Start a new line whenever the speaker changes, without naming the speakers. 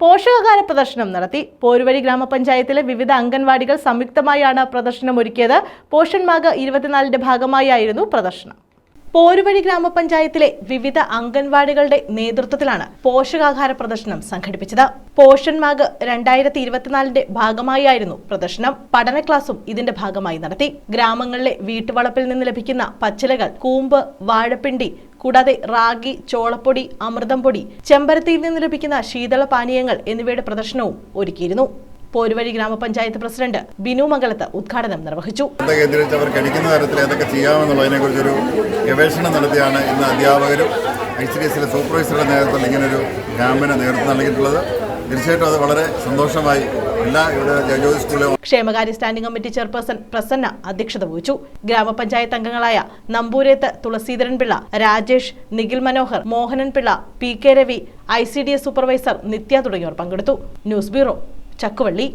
പോഷകാഹാര പ്രദർശനം നടത്തി. പോരുവഴി ഗ്രാമപഞ്ചായത്തിലെ വിവിധ അംഗൻവാടികൾ സംയുക്തമായാണ് പ്രദർശനം ഒരുക്കിയത് പോഷൻ മാഗ് ഇരുപത്തിനാലിന്റെ ഭാഗമായായിരുന്നു പ്രദർശനം. പോരുവഴി ഗ്രാമപഞ്ചായത്തിലെ വിവിധ അംഗൻവാടികളുടെ നേതൃത്വത്തിലാണ് പോഷകാഹാര പ്രദർശനം സംഘടിപ്പിച്ചത്. പോഷൻ മാഗ് രണ്ടായിരത്തി ഇരുപത്തിനാലിന്റെ ഭാഗമായായിരുന്നു പ്രദർശനം. പഠന ക്ലാസും ഇതിന്റെ ഭാഗമായി നടത്തി. ഗ്രാമങ്ങളിലെ വീട്ടുവളപ്പിൽ നിന്ന് ലഭിക്കുന്ന പച്ചിലകൾ കൂമ്പ് വാഴപ്പിണ്ടി കൂടാതെ റാഗി ചോളപ്പൊടി അമൃതം പൊടി ചെമ്പരത്തിയിൽ നിന്ന് ലഭിക്കുന്ന ശീതള പാനീയങ്ങൾ എന്നിവയുടെ പ്രദർശനവും ഒരുക്കിയിരുന്നു. പോരുവഴി ഗ്രാമപഞ്ചായത്ത് പ്രസിഡന്റ് ബിനു മംഗലത്ത് ഉദ്ഘാടനം നിർവഹിച്ചു.
കേന്ദ്രീകരിച്ച് അവർ കഴിക്കുന്ന തരത്തിൽ ഏതൊക്കെ ചെയ്യാമെന്നുള്ളതിനെക്കുറിച്ചൊരു ഗവേഷണം നടത്തിയാണ് ഇന്ന് അധ്യാപകരും സി ഡി എസിലെ സൂപ്പർവൈസറുടെ നേതൃത്വത്തിൽ ഇങ്ങനൊരു ക്യാമ്പിന് നേതൃത്വം നൽകിയിട്ടുള്ളത്. തീർച്ചയായിട്ടും അത് വളരെ സന്തോഷമായി
ക്ഷേമകാര്യ സ്റ്റാൻഡിംഗ് കമ്മിറ്റി ചെയർപേഴ്സൺ പ്രസന്ന അധ്യക്ഷത വഹിച്ചു. ഗ്രാമപഞ്ചായത്ത് അംഗങ്ങളായ Nampoorethu Thulaseedharan Pillai Rajesh Nikhil Manohar Mohanan Pillai P K Ravi I C D S supervisor Nithya തുടങ്ങിയവർ പങ്കെടുത്തു. News bureau Chakkuvally.